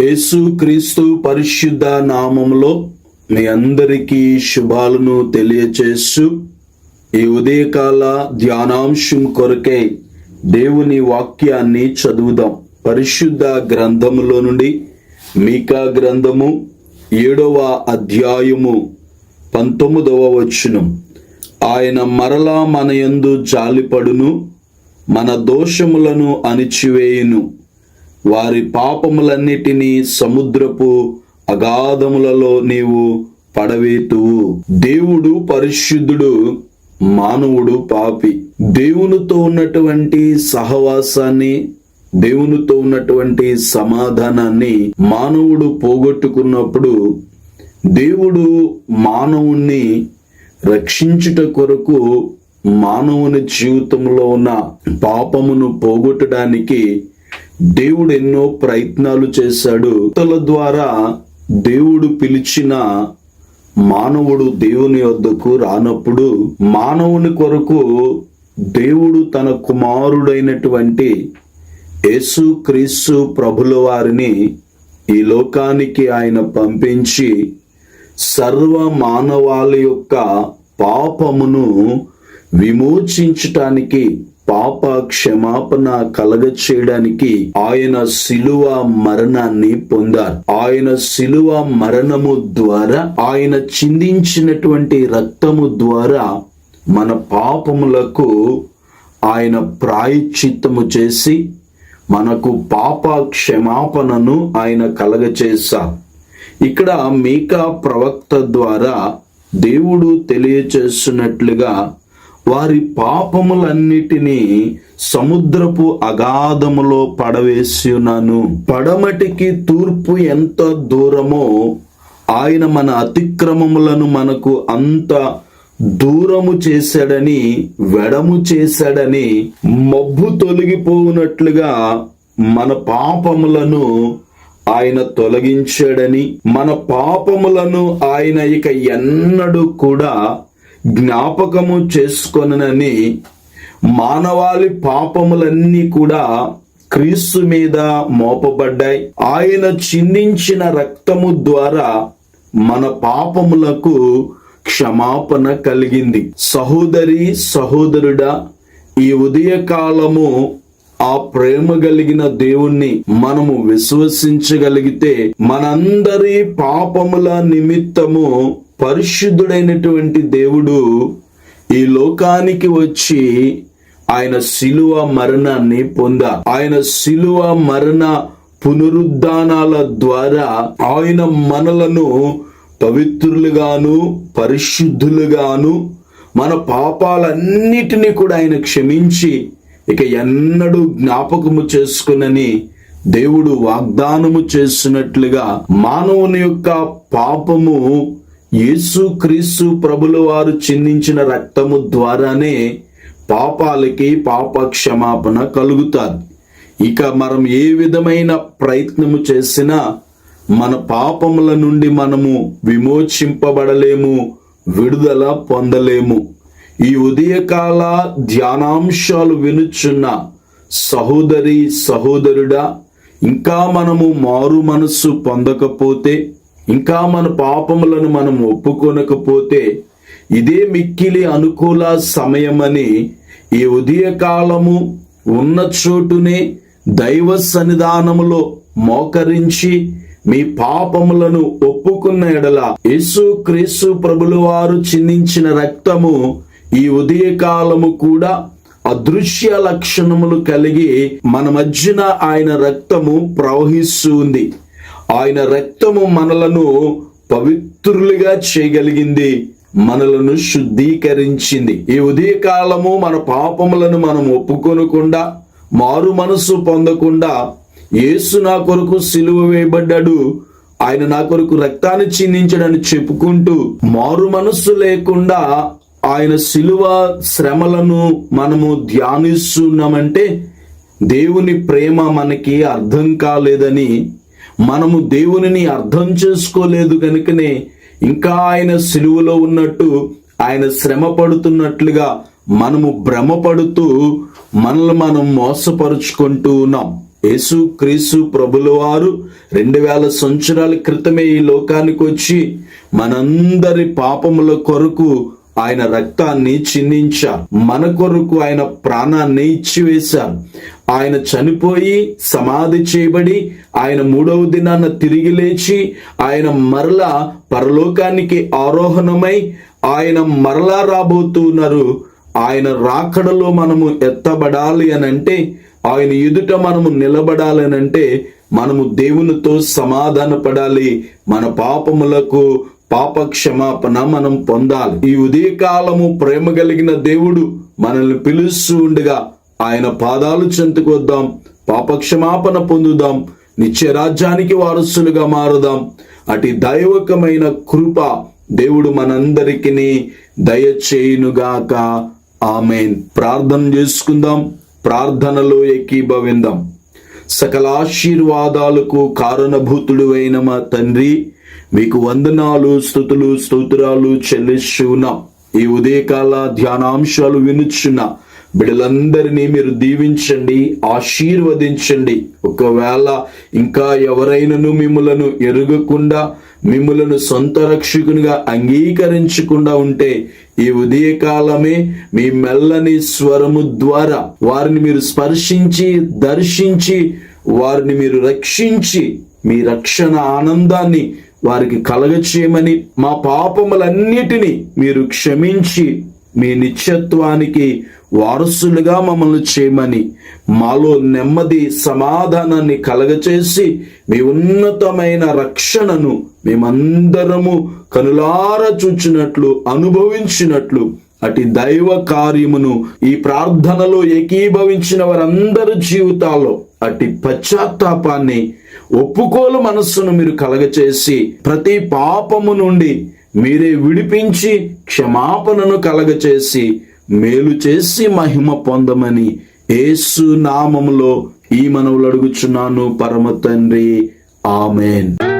యేసుక్రీస్తు పరిశుద్ధ నామములో మీ అందరికీ శుభాలను తెలియచేస్తూ ఈ ఉదయకాల ధ్యానాంశం కొరకై దేవుని వాక్యాన్ని చదువుదాం. పరిశుద్ధ గ్రంథములో నుండి మీకా గ్రంథము ఏడవ అధ్యాయము పంతొమ్మిదవ వచనం. ఆయన మరలా మన యందు జాలిపడును మన దోషములను అణిచివేయును. వారి పాపములన్నిటినీ సముద్రపు అగాధములలో నీవు పడవేతువు దేవుడు పరిశుద్ధుడు మానవుడు పాపి. దేవునితో ఉన్నటువంటి సహవాసాన్ని దేవునితో ఉన్నటువంటి సమాధానాన్ని మానవుడు పోగొట్టుకున్నప్పుడు దేవుడు మానవుణ్ణి రక్షించుట కొరకు మానవుని జీవితంలో ఉన్న పాపమును పోగొట్టడానికి దేవుడు ఎన్నో ప్రయత్నాలు చేశాడు. తల ద్వారా దేవుడు పిలిచిన మానవుడు దేవుని వద్దకు రానప్పుడు మానవుని కొరకు దేవుడు తన కుమారుడైనటువంటి యేసు క్రీస్తు ప్రభుల వారిని ఈ లోకానికి ఆయన పంపించి సర్వ మానవాళి యొక్క పాపమును విమోచించటానికి పాప క్షమాపణ కలగ చేయడానికి ఆయన శిలువ మరణాన్ని పొందారు. ఆయన శిలువ మరణము ద్వారా ఆయన చిందించినటువంటి రక్తము ద్వారా మన పాపములకు ఆయన ప్రాయశ్చిత్తము చేసి మనకు పాప క్షమాపణను ఆయన కలగచేశారు. ఇక్కడ మీకా ప్రవక్త ద్వారా దేవుడు తెలియచేస్తున్నట్లుగా వారి పాపములన్నిటినీ సముద్రపు అగాధములో పడవేసి ఉన్నాను పడమటికి తూర్పు ఎంత దూరమో ఆయన మన అతిక్రమములను మనకు అంత దూరము చేశాడని వెడము చేశాడని మబ్బు తొలగిపోవునట్లుగా మన పాపములను ఆయన తొలగించాడని మన పాపములను ఆయన ఇక ఎన్నడూ కూడా జ్ఞాపకము చేసుకొనని మానవాళి పాపములన్నీ కూడా క్రీస్తు మీద మోపబడ్డాయి. ఆయన చిందించిన రక్తము ద్వారా మన పాపములకు క్షమాపణ కలిగింది. సహోదరి సహోదరుడా ఈ ఉదయకాలము ఆ ప్రేమ కలిగిన దేవుణ్ణి మనము విశ్వసించగలిగితే మనందరి పాపముల నిమిత్తము పరిశుద్ధుడైనటువంటి దేవుడు ఈ లోకానికి వచ్చి ఆయన శిలువ మరణాన్ని పొందా. ఆయన శిలువ మరణ పునరుద్ధానాల ద్వారా ఆయన మనలను పవిత్రులుగాను పరిశుద్ధులుగాను మన పాపాలన్నిటినీ కూడా ఆయన క్షమించి ఇక ఎన్నడూ జ్ఞాపకము చేసుకునని దేవుడు వాగ్దానము చేస్తున్నట్లుగా మానవుని యొక్క పాపము యేసు క్రీస్తు ప్రభుల వారు చిందించిన రక్తము ద్వారానే పాపాలకి పాప క్షమాపణ కలుగుతాది. ఇక మనం ఏ విధమైన ప్రయత్నము చేసినా మన పాపముల నుండి మనము విమోచింపబడలేము విడుదల పొందలేము. ఈ ఉదయకాల ధ్యానాంశాలు వినుచున్న సహోదరి సహోదరుడా ఇంకా మనము మారు మనస్సు పొందకపోతే ఇంకా మన పాపములను మనం ఒప్పుకొనకపోతే ఇదే మిక్కిలి అనుకూల సమయమని ఈ ఉదయకాలము ఉన్న చోటునే దైవ సన్నిధానములో మోకరించి మీ పాపములను ఒప్పుకున్న ఎడల యేసు క్రీస్తు ప్రభులు వారు చిందించిన రక్తము ఈ ఉదయకాలము కూడా అదృశ్య లక్షణములు కలిగి మన మధ్యన ఆయన రక్తము ప్రవహిస్తుంది ఆయన రక్తము మనలను పవిత్రులుగా చేయగలిగింది మనలను శుద్ధీకరించింది. ఈ ఉదయకాలము మన పాపములను మనం ఒప్పుకొనకుండా మారు మనసు పొందకుండా యేసు నా కొరకు సిలువ వేయబడ్డాడు. ఆయన నా కొరకు రక్తాన్ని చిందించడని చెప్పుకుంటూ మారు మనస్సు లేకుండా ఆయన సిలువ శ్రమలను మనము ధ్యానిస్తున్నామంటే దేవుని ప్రేమ మనకి అర్థం కాలేదని మనము దేవునిని అర్థం చేసుకోలేదు కనుకనే ఇంకా ఆయన సిలువలో ఉన్నట్టు ఆయన శ్రమ పడుతున్నట్లుగా మనము భ్రమపడుతూ మనల్ని మనం మోసపరుచుకుంటూ ఉన్నాం. యేసు క్రీస్తు ప్రభుల వారు రెండు వేల సంవత్సరాల క్రితమే ఈ లోకానికి వచ్చి మనందరి పాపముల కొరకు ఆయన రక్తాన్ని చిందించారు. మన కొరకు ఆయన ప్రాణాన్ని ఇచ్చివేశారు. ఆయన చనిపోయి సమాధి చేయబడి ఆయన మూడవ దినాన తిరిగి లేచి ఆయన మరలా పరలోకానికి ఆరోహణమై ఆయన మరలా రాబోతున్నారు. ఆయన రాకడలో మనము ఎత్తబడాలి అని అంటే ఆయన ఎదుట మనము నిలబడాలి అని అంటే మనము దేవునితో సమాధాన పడాలి మన పాపములకు పాప క్షమాపణ మనం పొందాలి. ఈ ఉదయకాలము ప్రేమ కలిగిన దేవుడు మనల్ని పిలుస్తూ ఉండగా ఆయన పాదాలు చెంతుకొద్దాం వద్దాం పాపక్షమాపణ పొందుదాం. నిత్య రాజ్యానికి వారసులుగా మారుదాం. అటు దైవకమైన కృప దేవుడు మనందరికీ దయచేయునుగాక. ఆమెన్. ప్రార్థన చేసుకుందాం. ప్రార్థనలో ఎక్కిభవిందాం సకల ఆశీర్వాదాలకు కారణభూతుడు అయిన మా తండ్రి మీకు వందనాలు స్థుతులు స్తోత్రాలు చెల్లిస్తున్నాం. ఈ ఉదయకాల ధ్యానాంశాలు వినుచున్న బిడ్డలందరినీ మీరు దీవించండి ఆశీర్వదించండి. ఒకవేళ ఇంకా ఎవరైనాను మిమ్మలను ఎరుగకుండా మిమ్మలను సొంత రక్షకునిగా అంగీకరించకుండా ఉంటే ఈ ఉదయకాలమే మీ మెల్లని స్వరము ద్వారా వారిని మీరు స్పర్శించి దర్శించి వారిని మీరు రక్షించి మీ రక్షణ ఆనందాన్ని వారికి కలగచేయమని మా పాపములన్నిటినీ మీరు క్షమించి మీ నిత్యత్వానికి వారసులుగా మమ్మల్ని చేయమని మాలో నెమ్మది సమాధానాన్ని కలగచేసి మీ ఉన్నతమైన రక్షణను మేమందరము కనులార చూచినట్లు అనుభవించినట్లు అటు దైవ కార్యమును ఈ ప్రార్థనలో ఏకీభవించిన వారందరి జీవితాల్లో అటు పశ్చాత్తాపాన్ని ఒప్పుకోలు మనస్సును మీరు కలగచేసి ప్రతి పాపము నుండి మీరే విడిపించి క్షమాపణను కలగచేసి మేలు చేసి మహిమ పొందమని ఏసు నామములో ఈ మనవులు అడుగుచున్నాను పరమ తండ్రి. ఆమెన్.